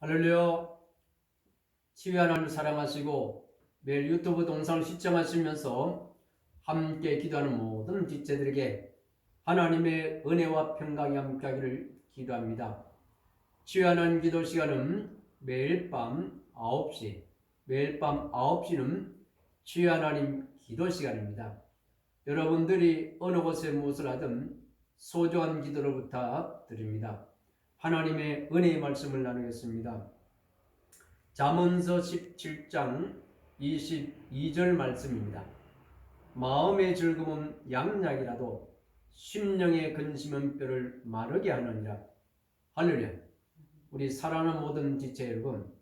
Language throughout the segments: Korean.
할렐루야. 치유 하나님을 사랑하시고 매일 유튜브 동상을 시청하시면서 함께 기도하는 모든 지체들에게 하나님의 은혜와 평강이 함께하기를 기도합니다. 치유 하나님 기도 시간은 매일 밤 9시, 매일 밤 9시는 치유 하나님 기도 시간입니다. 여러분들이 어느 곳에 무엇을 하든 소중한 기도를 부탁드립니다. 하나님의 은혜의 말씀을 나누겠습니다. 잠언서 17장 22절 말씀입니다. 마음의 즐거움은 양약이라도 심령의 근심은 뼈를 마르게 하느니라. 할렐루야. 우리 사랑하는 모든 지체 여러분,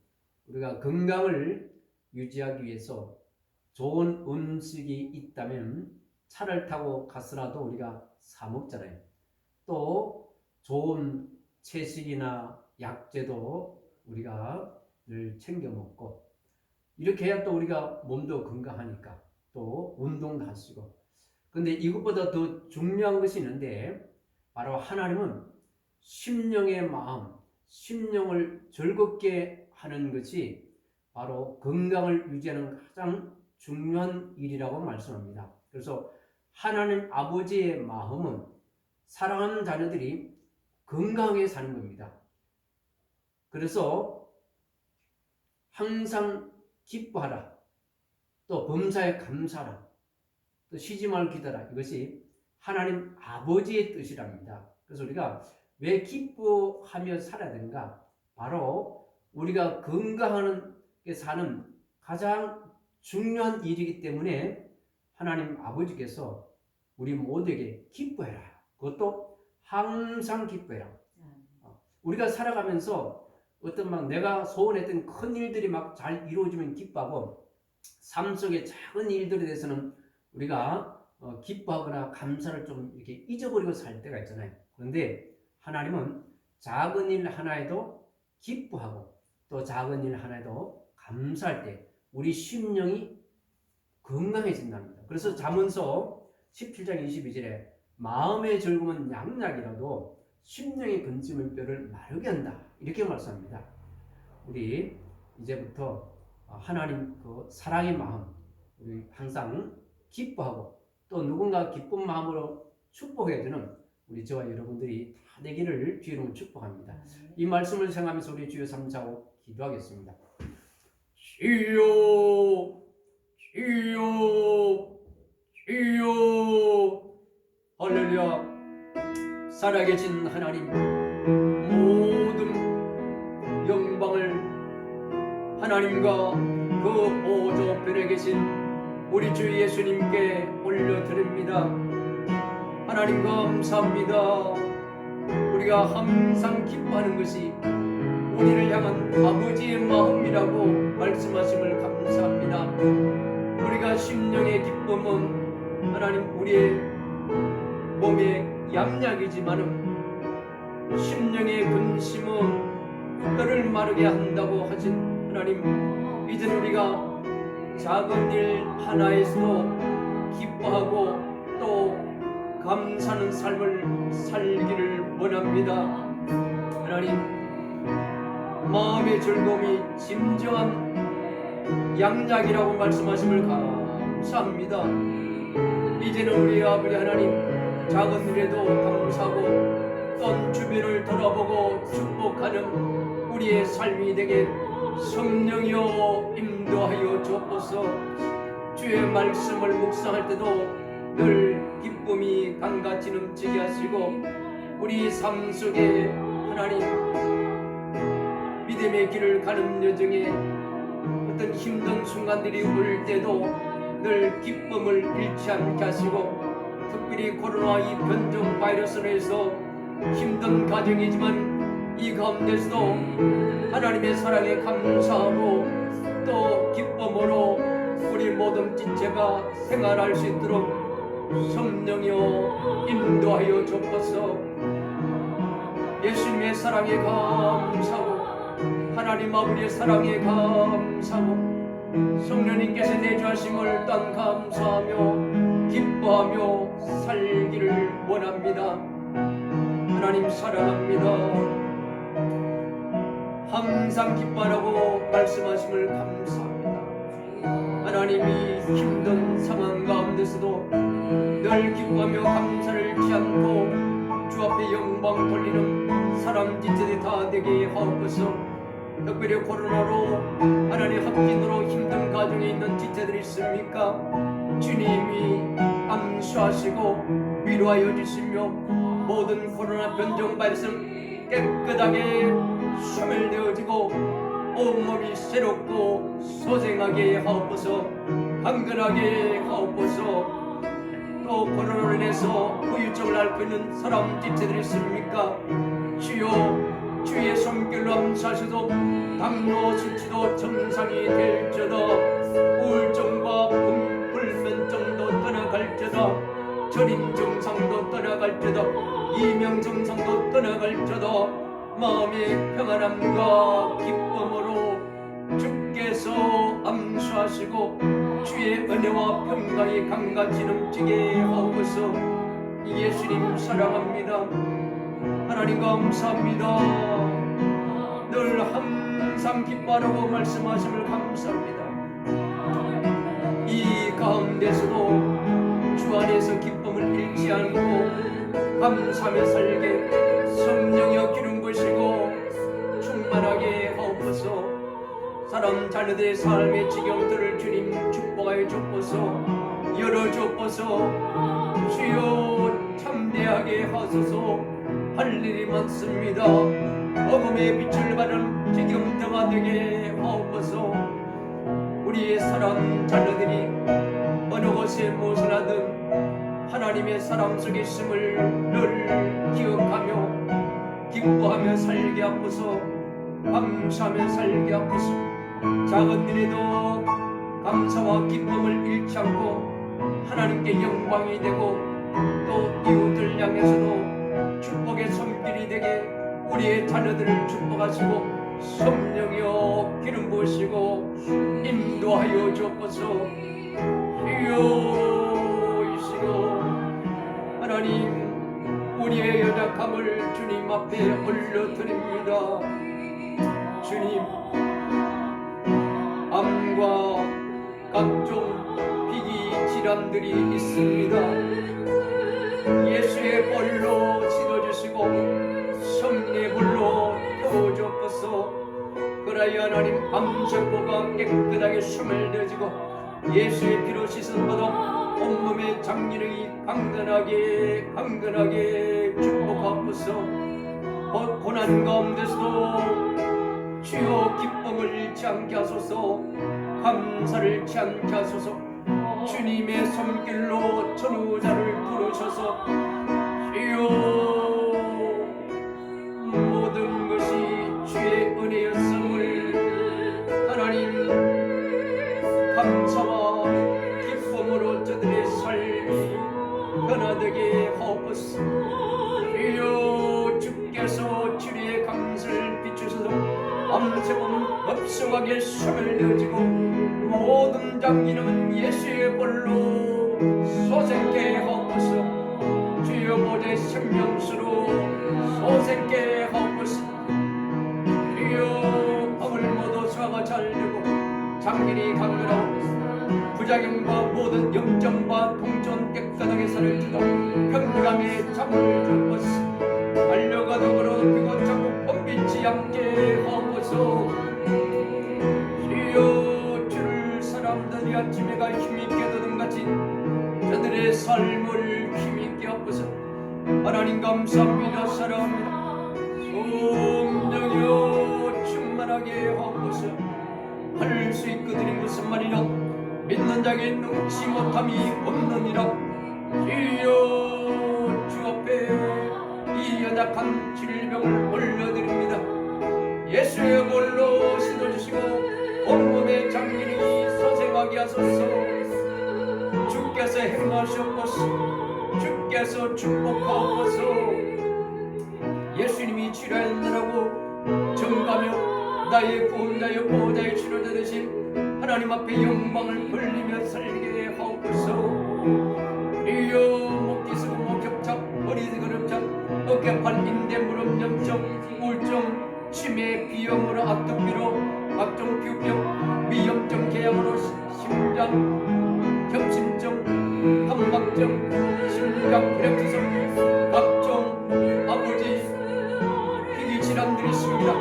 우리가 건강을 유지하기 위해서 좋은 음식이 있다면 차를 타고 가서라도 우리가 사 먹잖아요. 또 좋은 채식이나 약재도 우리가 늘 챙겨 먹고 이렇게 해야 또 우리가 몸도 건강하니까 또 운동도 하시고 근데 이것보다 더 중요한 것이 있는데 바로 하나님은 심령의 마음, 심령을 즐겁게 하는 것이 바로 건강을 유지하는 가장 중요한 일이라고 말씀합니다. 그래서 하나님 아버지의 마음은 사랑하는 자녀들이 건강하게 사는 겁니다. 그래서 항상 기뻐하라. 또 범사에 감사하라. 또 쉬지 말고 기다라. 이것이 하나님 아버지의 뜻이랍니다. 그래서 우리가 왜 기뻐하며 살아야 되는가? 바로 우리가 건강하는 게 사는 가장 중요한 일이기 때문에 하나님 아버지께서 우리 모두에게 기뻐해라. 그것도 항상 기뻐해라. 어, 우리가 살아가면서 어떤 막 내가 소원했던 큰 일들이 막 잘 이루어지면 기뻐하고 삶 속의 작은 일들에 대해서는 우리가 어, 기뻐하거나 감사를 좀 이렇게 잊어버리고 살 때가 있잖아요. 그런데 하나님은 작은 일 하나에도 기뻐하고 또 작은 일 하나에도 감사할 때 우리 심령이 건강해진답니다. 그래서 잠언서 17장 22절에 마음의 즐거움은 양약이라도 심령의 근심은 뼈를 마르게 한다. 이렇게 말씀합니다. 우리 이제부터 하나님 그 사랑의 마음 우리 항상 기뻐하고 또 누군가 기쁜 마음으로 축복해주는 우리 저와 여러분들이 다 되기를 주이름 축복합니다. 이 말씀을 생각하면서 우리 주여 삼자고 기도하겠습니다. 주여 주여 주여 할렐루야. 살아계신 하나님 모든 영광을 하나님과 그 오조편에 계신 우리 주 예수님께 올려드립니다. 하나님 감사합니다. 우리가 항상 기뻐하는 것이 우리를 향한 아버지의 마음이라고 말씀하심을 감사합니다. 우리가 심령의 기쁨은 하나님 우리의 몸의 양약이지만은 심령의 근심은 뼈를 마르게 한다고 하신 하나님 이제는 우리가 작은 일 하나에서도 기뻐하고 또 감사하는 삶을 살기를 원합니다. 하나님 마음의 즐거움이 진정한 양약이라고 말씀하심을 감사합니다. 이제는 우리 아버지 하나님 작은 일에도 감사하고 떤 주변을 돌아보고 축복하는 우리의 삶이 되게 성령이여 인도하여 주옵소서. 주의 말씀을 묵상할 때도 늘 기쁨이 강같이 넘치게 하시고 우리 삶 속에 하나님 믿음의 길을 가는 여정에 어떤 힘든 순간들이 올 때도 늘 기쁨을 잃지 않게 하시고 특별히 코로나 이 변종 바이러스로 해서 힘든 가정이지만 이 가운데서도 하나님의 사랑에 감사하고 또 기쁨으로 우리 모든 지체가 생활할 수 있도록 성령이여 인도하여 주옵소서. 예수님의 사랑에 감사하고 하나님 아버지의 사랑에 감사하고 성령님께서 내주하심을 땅 감사하며 원합니다. 하나님 사랑합니다. 항상 기뻐하라고 말씀하심을 감사합니다. 하나님이 힘든 상황 가운데서도 늘 기뻐하며 감사를치 않고 주 앞에 영광 돌리는 사람 지체들이 다 되게 하옵소서 특별히 코로나로 하나님 합진으로 힘든 가정에 있는 지체들이 있습니까? 주님이 암수하시고 위로하여 주시며 모든 코로나 변종 발생 깨끗하게 소멸되어지고 온몸이 새롭고 소생하게 하옵소서 강건하게 하옵소서 또 코로나로 인해서 후유증을 앓고 있는 사람 지체들이 있습니까? 주여 주의 손길로 암사셔도 당뇨 수치도 정상이 될지어다 우울증과 떠나갈지어다 절임 증상도 떠나갈지어다 이명 증상도 떠나갈지어다 마음의 평안함과 기쁨으로 주께서 암수하시고 주의 은혜와 평강이 강같이 넘치게 하옵소서. 예수님 사랑합니다. 하나님 감사합니다. 늘 항상 기뻐하라고 말씀하심을 감사합니다. 이 가운데서도 주 안에서 기쁨을 잃지 않고 감사하며 살게. 성령이여 기름 부시고 충만하게 하옵소서. 사람 자녀들의 삶의 지경들을 주님 축복하여 주옵소서. 열어주옵소서. 주여 참대하게 하소서. 할 일이 많습니다. 어둠의 빛을 발한 지경대가 되게 하옵소서. 우리의 사람 자녀들이 곳에 무엇을 하든 하나님의 사람 속에 있음을 늘 기억하며 기뻐하며 살게 하옵소서. 감사하며 살게 하옵소서. 작은 일에도 감사와 기쁨을 잃지 않고 하나님께 영광이 되고 또 이웃을 향해서도 축복의 손길이 되게 우리의 자녀들을 축복하시고 성령이여 기름 부으시고 인도하여 주옵소서 주여이시고 하나님 우리의 연약함을 주님 앞에 올려드립니다. 주님 암과 각종 비기 질환들이 있습니다. 예수의 볼로 씻어주시고 성령의 불로 태워주옵소서. 그라야 하나님 암세포가 깨끗하게 소멸되어지고 예수의 피로 씻은 보다 온몸의 장기능이 강건하게 강건하게 축복하옵소서. 고- 고난 가운데서도 주여 기쁨을 잃지 않게 하소서. 감사를 잃지 않게 하소서. 주님의 손길로 전우자를 부르셔서 주여 모든 것이 주의 은혜였음 암세범 없어가게 소멸되어지고 모든 장기는 예수의 볼로 소생케 하옵소서 주여 보좌의 생명수로 소생케 하옵소서 주여 밤을 모두 수화가 잘 되고 장기이 강건하옵소서. 부작용과 모든 염증과 통증 깨끗하게 살을 주다 하옵소서 하나님 감사합니다. 사랑합니다 성령여 충만하게 하옵소서. 할수 무슨 말이냐 믿는 자에게 능치 못함이 없느니라. 주여 주 앞에 이 연약한 질병을 올려드립니다. 예수의 볼로 씻어주시고 온몸의 장기이 소생하게 하소서. 주께서 행하시옵소서 주께서 축복하옵소서. 예수님이 치료하느라고 정가며 나의 구원자여 보호자의 치료자 되신 하나님 앞에 영광을 돌리며 살게 하옵소서. 이여 목기 쓰고 목협착 머리 그름착 어깨팔 인대 무릎 염증 우울증 치매, 비염으로 아토피로 각종 비병, 위염증, 궤양으로 시- 심장, 감막증, 심장 혈액투성, 각종 아버지 희귀 질환들이 있습니다.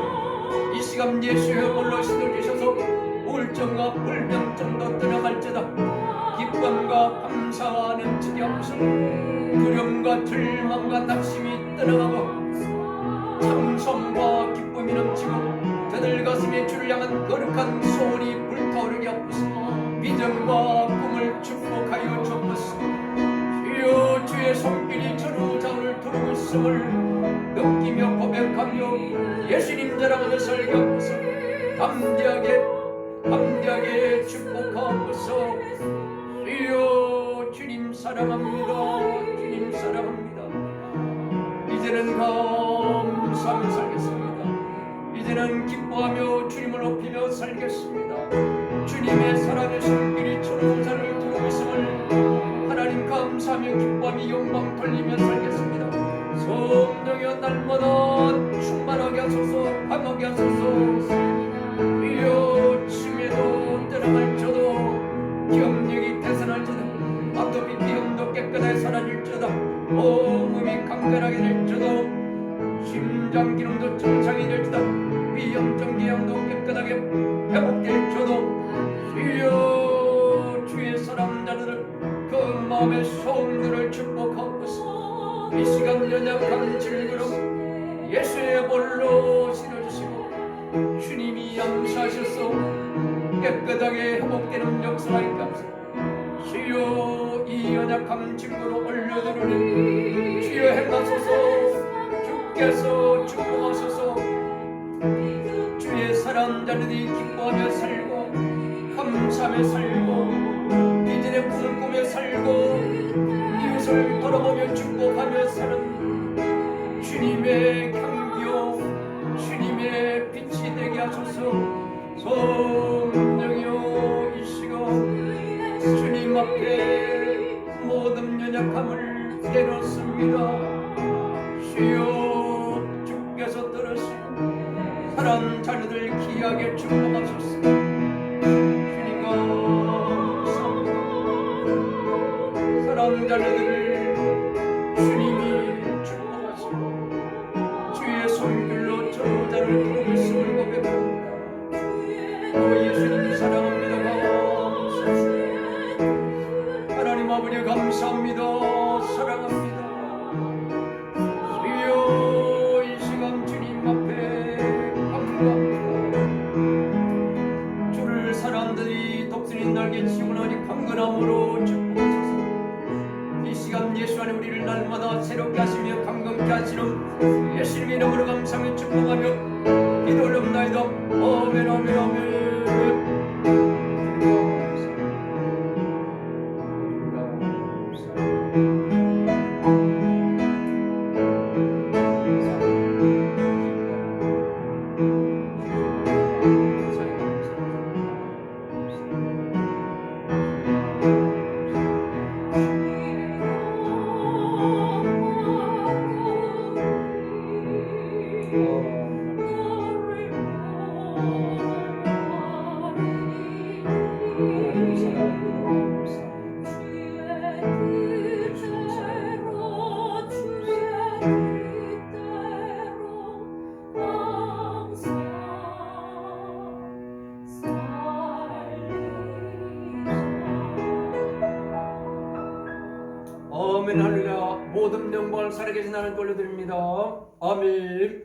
이 시간 예수의 볼로 신어주셔서 우울증과 불면증도 떠나갈지다. 기쁨과 감사하는 즉이 없어 두려움과 절망과 낙심이 떠나가고 참성과 기쁨이 넘치고 저들 가슴에 주를 향한 거룩한 소원이 불타오르게 하옵소서 비전과 자를 두르고 있음을 느끼며 고백하며 예수님 살게 하옵소서 담대하게 담대하게 축복하옵소서 주여 주님 사랑합니다 주님 사랑합니다 이제는 감사하며 살겠습니다. 이제는 기뻐하며 주님을 높이며 살겠습니다. 주님의 사랑의 손길이 천사를 두르고 있음을 하나님 감사하며 기뻐하며 영광 돌리며 살겠습니다. 성령여 날마다 충만하게 하소서 강하게 하소서. 이여 치매도 떠나갈지도 기억력이 되살할지도 아토피 비염도 깨끗하게 사라질지도 몸이 강건하게 될지도 심장 기능도 정상이 될지도 위염증 기형도 깨끗하게 회복될지도. 주여 주의 사람 자들을 그 마음의 연약한 질그름 예수의 볼로 실어주시고 주님이 양수하셔서 깨끗하게 회복되는 역사를 감사. 주여 이 연약함 증거로 올려드리니 주여 행하소서 주께서 축복하소서. 주의 사랑 자들이 기뻐하며 살고 감사하며 살고 이전의 꿈을 꾸며 살고 이웃을 돌아보며 축복하며 사는 주님의 향기요 주님의 빛이 되게 하소서. 성령이여 이 시간 주님 앞에 모든 연약함을 내놓습니다. 주여 나님 돌려드립니다. 아멘